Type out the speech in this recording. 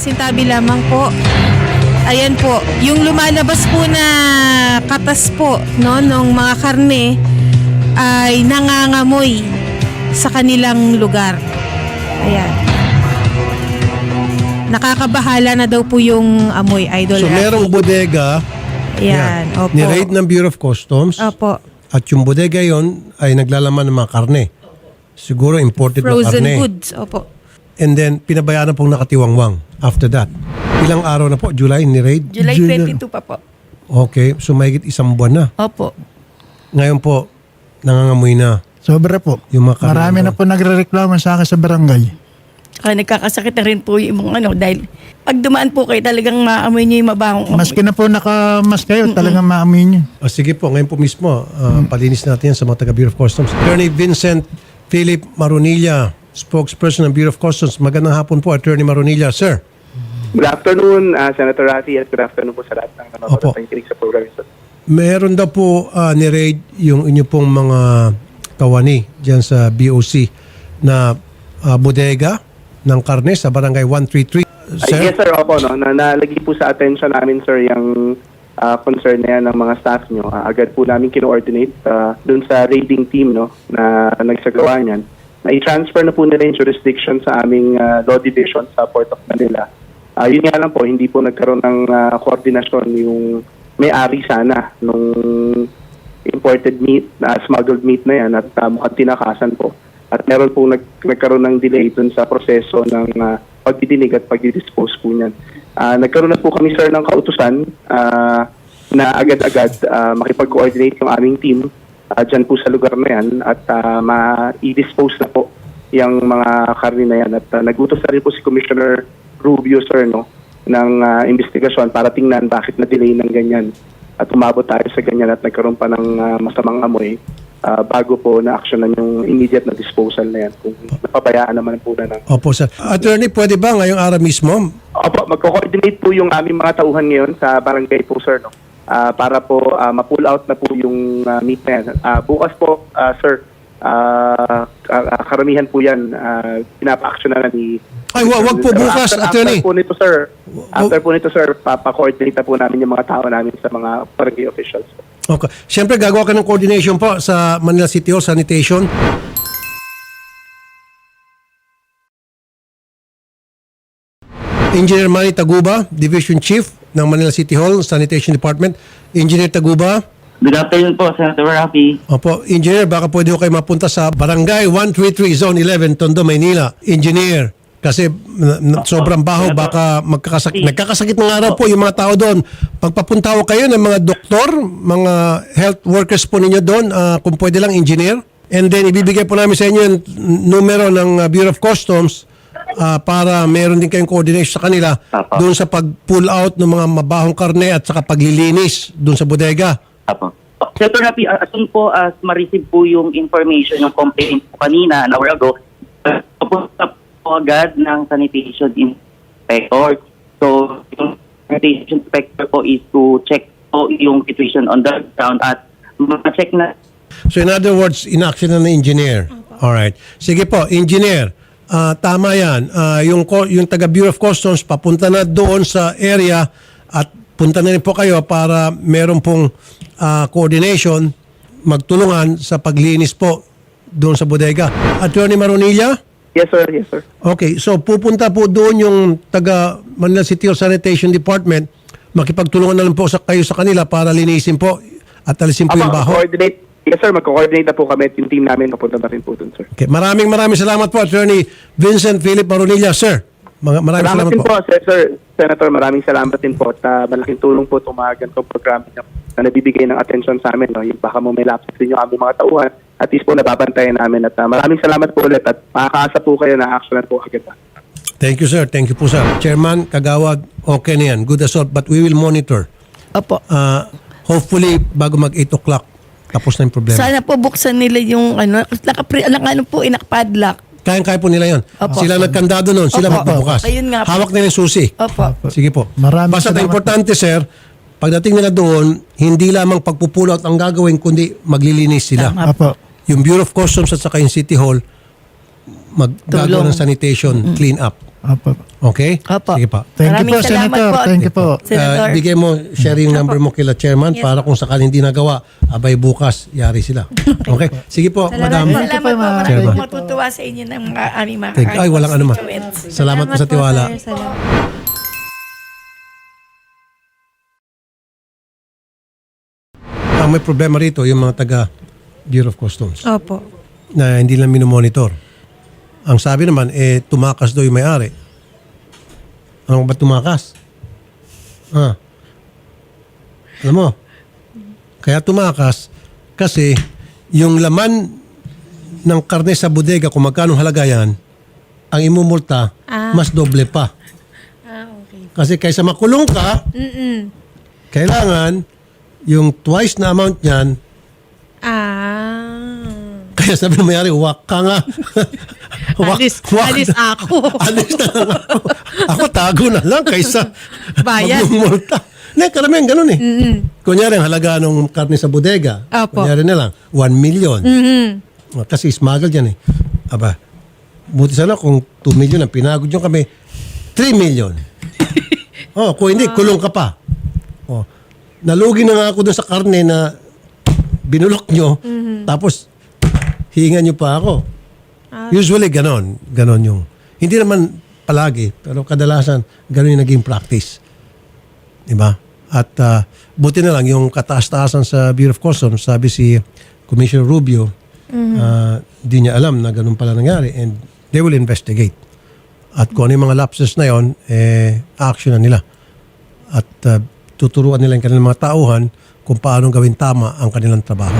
Pasintabi lamang po. Ayan po, yung lumalabas po na katas po no, ng mga karne ay nangangamoy sa kanilang lugar. Ayan. Nakakabahala na daw po yung amoy, Idol. So Rafi. merong bodega Ayan, opo. ni-raid ng Bureau of Customs Opo. at yung bodega yon ay naglalaman ng mga karne. Siguro imported na Frozen karne. goods. Opo. And then pinabayaan na pong nakatiwangwang after that. Ilang araw na po? July ni-raid? July 22 pa po. Okay. So mahigit isang buwan na. Opo. Ngayon po, nangangamoy na. Sobra po. Yung mga karne Marami na po nagre-reklamo sa akin sa barangay. Kaya nagkakasakit na rin po yung mga ano dahil pag dumaan po kayo talagang maamoy niyo yung mabahong amoy. Maski na po nakamas kayo, talagang maamin nyo. Ah, sige po, ngayon po mismo, ah, palinis natin yan sa mga taga Bureau of Customs. Attorney Vincent Philip Marunilla, spokesperson ng Bureau of Customs. Magandang hapon po, Attorney Marunilla. Sir, Good afternoon, uh, Senator Rafi, at good afternoon po sa lahat ng nanonood Opo. at nakikinig sa program ito. meron daw po ah, ni-raid yung inyo pong mga kawani dyan sa BOC na ah, bodega ng karne sa barangay 133. Ay, Sir, yes sir, opo, no, na nalagi po sa attention namin sir yung ah, concern na yan ng mga staff nyo. Ah, agad po namin kino-ordinate uh, dun sa raiding team no, na nagsagawa niyan. Na i-transfer na po nila yung jurisdiction sa aming ah, law division sa Port of Manila. Ah, yun nga lang po, hindi po nagkaroon ng ah, koordinasyon yung may-ari sana nung imported meat, na smuggled meat na yan at uh, mukhang tinakasan po. At meron po nag, nagkaroon ng delay dun sa proseso ng uh, pagdidinig at pagdidispose po niyan. Ah, nagkaroon na po kami sir ng kautusan ah, na agad-agad ah, makipag-coordinate yung aming team uh, dyan po sa lugar na yan at ah, ma-i-dispose na po yung mga karne na yan. At ah, nagutos na rin po si Commissioner Rubio sir no, ng ah, investigasyon para tingnan bakit na-delay ng ganyan at umabot tayo sa ganyan at nagkaroon pa ng ah, masamang amoy ah, bago po na-actionan yung immediate na disposal na yan kung napabayaan naman po na ng opo sir. Attorney, pwede ba ngayong araw mismo? Opo, magko-coordinate po yung aming mga tauhan ngayon sa barangay po, sir, no? Ah, para po ah, ma-pull out na po yung ah, meat na yan. Ah, bukas po, ah, sir, ah, karamihan po yan, uh, pinapa-action na ni... Ay, wa- wag po bukas, after, attorney. After po nito, sir, after po nito, sir, papa-coordinate na po namin yung mga tao namin sa mga barangay officials. Okay. Siyempre, gagawa ka ng coordination po sa Manila City Hall Sanitation. Engineer Manny Taguba, Division Chief ng Manila City Hall Sanitation Department. Engineer Taguba. Good afternoon po, Senator Rafi. Opo, Engineer, baka pwede ko kayo mapunta sa Barangay 133, Zone 11, Tondo, Maynila. Engineer, kasi na- na- sobrang baho, baka magkakasakit. Nagkakasakit ng araw po yung mga tao doon. Pagpapunta ko kayo ng mga doktor, mga health workers po ninyo doon, ah, kung pwede lang, engineer. And then, ibibigay po namin sa inyo yung numero ng ah, Bureau of Customs ah, para meron din kayong coordination sa kanila Apo. doon sa pag-pull out ng mga mabahong karne at saka paglilinis doon sa bodega. Apo. Senator Rafi, uh, as soon po as ma-receive po yung information, yung complaint po kanina, an hour ago, uh, po agad ng sanitation inspector. So, yung sanitation inspector po is to check po yung situation on the ground at ma-check na So in other words, inaction na ng engineer. All right. Sige po, engineer. Ah, tama 'yan. Ah, yung co- yung taga Bureau of Customs papunta na doon sa area at punta na rin po kayo para meron pong ah, coordination magtulungan sa paglinis po doon sa bodega. Attorney Maronilla? Yes, sir. Yes, sir. Okay, so pupunta po doon yung taga Manila City Sanitation Department. Makipagtulungan na lang po sa kayo sa kanila para linisin po at alisin po yung Apo, baho. coordinate. Yes, sir. Magko-coordinate na po kami at yung team namin papunta na rin po dun, sir. Okay, maraming maraming salamat po Attorney Vincent Philip Marunilla, sir. Mga maraming Salamat salamat, din po. po, sir, sir. Senator, maraming salamat din po. At ah, malaking tulong po itong mga ganitong program na, na nabibigay ng atensyon sa amin. No? Yung baka mo may lapses din yung aming mga tauhan. At least po nababantayan namin. At ah, maraming salamat po ulit. At makakaasa po kayo na actionan po agad. Thank you sir, thank you po sir. Chairman Kagawad, okay na yan. Good assault but we will monitor. Opo. Uh, hopefully bago mag 8 o'clock tapos na yung problema. Sana po buksan nila yung ano, nakapre, naka, ano po, inakpadlock. Kayang-kaya po nila yon. Opo. Sila nagkandado noon, sila Opo. magbubukas. Ayun nga po. Hawak nila yung susi. Opo. Sige po. Maraming Basta salamat importante sir, pagdating nila doon, hindi lamang pagpupull out ang gagawin, kundi maglilinis sila. Apo. Yung Bureau of Customs at saka yung City Hall, maggagawa Tulong. ng sanitation, clean up. Opo. Okay? Opo. Sige pa. Thank Maraming you po, salamat Senator. po. Thank you po. Senator. Uh, bigay mo, share yung number mo kila chairman Yes. para kung sakali hindi nagawa, abay bukas, yari sila. Okay? Sige po, madam. Thank you Salamat po, po. ma'am. Marami Chairman. po matutuwa sa inyo ng mga aming mga Thank you. Ay, walang ano ma. constituents. Salamat po sa tiwala. sir. Salamat. Ang may problema rito, yung mga taga Bureau of Customs Opo. na hindi lang minomonitor. Ang sabi naman, eh, tumakas daw yung may-ari. Ano ba tumakas? Ah. Alam mo, kaya tumakas kasi yung laman ng karne sa bodega, kung magkano halaga yan, ang imumulta, Ah. mas doble pa. Ah, okay. Kasi kaysa makulong ka, Mm-mm. kailangan yung twice na amount niyan, Ah. Kaya sabi ng mayari, wak ka nga. Alis, alis ako. alis na lang ako. Ako tago na lang kaysa Bayad. magmumulta. Hindi, karamihan ganun eh. Kunyari, ang halaga ng karne sa bodega, Opo. kunyari na lang, 1 million. Mhm. Kasi smuggle yan eh. Aba, buti sana kung 2 million ang pinagod nyo kami, 3 million. oh, kung hindi, kulong ka pa. Oh, nalugi na nga ako dun sa karne na binulok nyo, tapos hihingan nyo pa ako. Usually, ganon. Ganon yung, hindi naman palagi, pero kadalasan, ganon yung naging practice. Diba? At ah, buti na lang yung kataas-taasan sa Bureau of Customs, sabi si Commissioner Rubio, ah, di niya alam na ganun pala nangyari and they will investigate. At kung ano yung mga lapses na yon, eh, action na nila. At ah, tuturuan nila yung kanilang mga tauhan kung paano gawin tama ang kanilang trabaho.